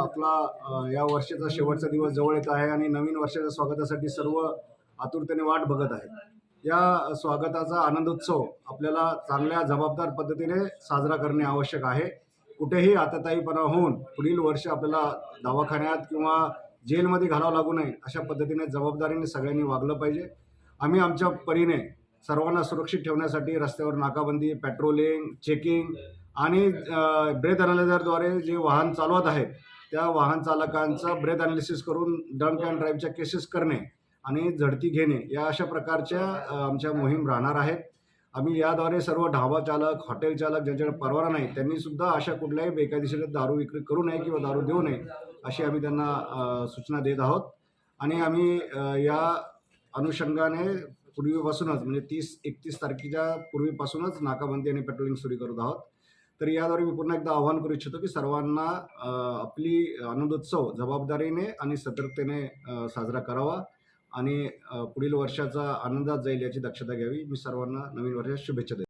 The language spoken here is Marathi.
आपला या वर्षाचा शेवटचा दिवस जवळ येत आहे आणि नवीन वर्षाच्या स्वागतासाठी सर्व आतुरतेने वाट बघत आहेत या स्वागताचा आनंदोत्सव आपल्याला चांगल्या जबाबदार पद्धतीने साजरा करणे आवश्यक आहे. कुठेही आताताईपणा होऊन पुढील वर्ष आपल्याला दवाखान्यात किंवा जेलमध्ये घालावं लागू नये अशा पद्धतीने जबाबदारीने सगळ्यांनी वागलं पाहिजे. आम्ही आमच्या परीने सर्वांना सुरक्षित ठेवण्यासाठी रस्त्यावर नाकाबंदी पेट्रोलिंग चेकिंग आणि ब्रेथ अनालायझरद्वारे जे वाहन चालवत आहेत त्या वाहन चालकांचा ब्रेथ अनालिसिस करून ड्रंक अँड ड्राईव्हच्या केसेस करणे आणि झडती घेणे या अशा प्रकारच्या आमच्या मोहीम राहणार आहेत. आम्ही याद्वारे सर्व ढाबा चालक हॉटेल चालक ज्यांच्याकडे परवाना नाही त्यांनी सुद्धा अशा कुठल्याही बेकायदेशीर दारू विक्री करू नये किंवा दारू देऊ नये अशी आम्ही त्यांना सूचना देत आहोत. आणि आम्ही या अनुषंगाने पूर्वीपासूनच म्हणजे तीस एकतीस तारखेच्या पूर्वीपासूनच नाकाबंदी आणि पेट्रोलिंग सुरू करत आहोत. तर याद्वारे मी पुन्हा एकदा आवाहन करू इच्छितो की सर्वांना आपली आनंदोत्सव जबाबदारीने आणि सतर्कतेने साजरा करावा आणि पुढील वर्षाचा आनंदात जाईल याची दक्षता घ्यावी. मी सर्वांना नवीन वर्षाच्या शुभेच्छा देतो.